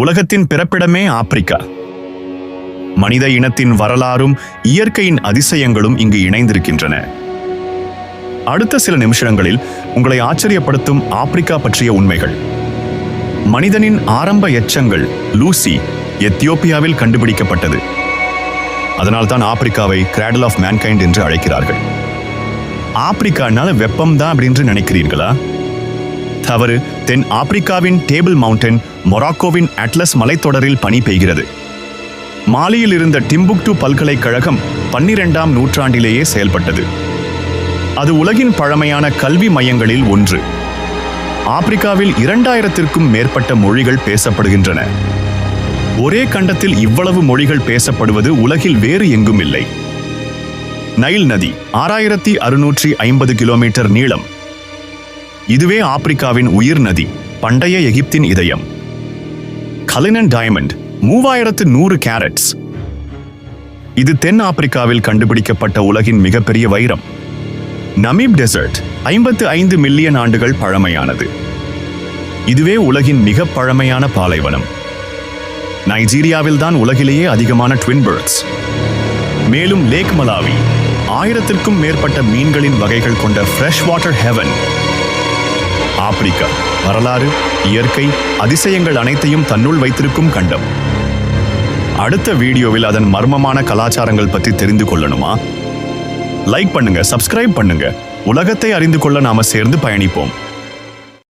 உலகத்தின் பிறப்பிடமே ஆப்பிரிக்கா. மனித இனத்தின் வரலாறும் இயற்கையின் அதிசயங்களும் இங்கு இணைந்திருக்கின்றன. அடுத்த சில நிமிஷங்களில் உங்களை ஆச்சரியப்படுத்தும் ஆப்பிரிக்கா பற்றிய உண்மைகள். மனிதனின் ஆரம்ப எச்சங்கள் லூசி எத்தியோப்பியாவில் கண்டுபிடிக்கப்பட்டது. அதனால்தான் ஆப்பிரிக்காவை கிராடல் ஆஃப் மேன்கைண்ட் என்று அழைக்கிறார்கள். ஆப்பிரிக்கானால வெப்பம் தான் அப்படின்னு நினைக்கிறீர்களா? தவறு தென் ஆப்பிரிக்காவின் டேபிள் மவுண்டன் மொராக்கோவின் அட்லஸ் மலைத்தொடரில் பனி பெய்கிறது. மாலியில் இருந்த டிம்புக்டு பல்கலைக்கழகம் பன்னிரெண்டாம் நூற்றாண்டிலேயே செயல்பட்டது. அது உலகின் பழமையான கல்வி மையங்களில் ஒன்று. ஆப்பிரிக்காவில் இரண்டாயிரத்திற்கும் மேற்பட்ட மொழிகள் பேசப்படுகின்றன. ஒரே கண்டத்தில் இவ்வளவு மொழிகள் பேசப்படுவது உலகில் வேறு எங்கும் இல்லை நைல் நதி ஆறாயிரத்தி அறுநூற்றி ஐம்பது கிலோமீட்டர் நீளம் இதுவே ஆப்பிரிக்காவின் உயிர் நதி பண்டைய எகிப்தின் இதயம். கலினன் டைமண்ட் மூவாயிரத்து நூறு கேரட்ஸ் இது தென் ஆப்பிரிக்காவில் கண்டுபிடிக்கப்பட்ட உலகின் மிகப்பெரிய வைரம். நமீப் டெசர்ட் ஐம்பத்து ஐந்து மில்லியன் ஆண்டுகள் பழமையானது. இதுவே உலகின் மிக பழமையான பாலைவனம். நைஜீரியாவில் தான் உலகிலேயே அதிகமான ட்வின் பேர்ட்ஸ் மேலும் லேக் மலாவி ஆயிரத்திற்கும் மேற்பட்ட மீன்களின் வகைகள் கொண்ட ஃப்ரெஷ் வாட்டர் ஹெவன் ஆப்பிரிக்கா. வரலாறு இயற்கை அதிசயங்கள் அனைத்தையும் தன்னுள் வைத்திருக்கும் கண்டம். அடுத்த வீடியோவில் அதன் மர்மமான கலாச்சாரங்கள் பற்றி தெரிந்து கொள்ளணுமா? லைக் பண்ணுங்க சப்ஸ்கிரைப் பண்ணுங்க. உலகத்தை அறிந்து கொள்ள நாம சேர்ந்து பயணிப்போம்.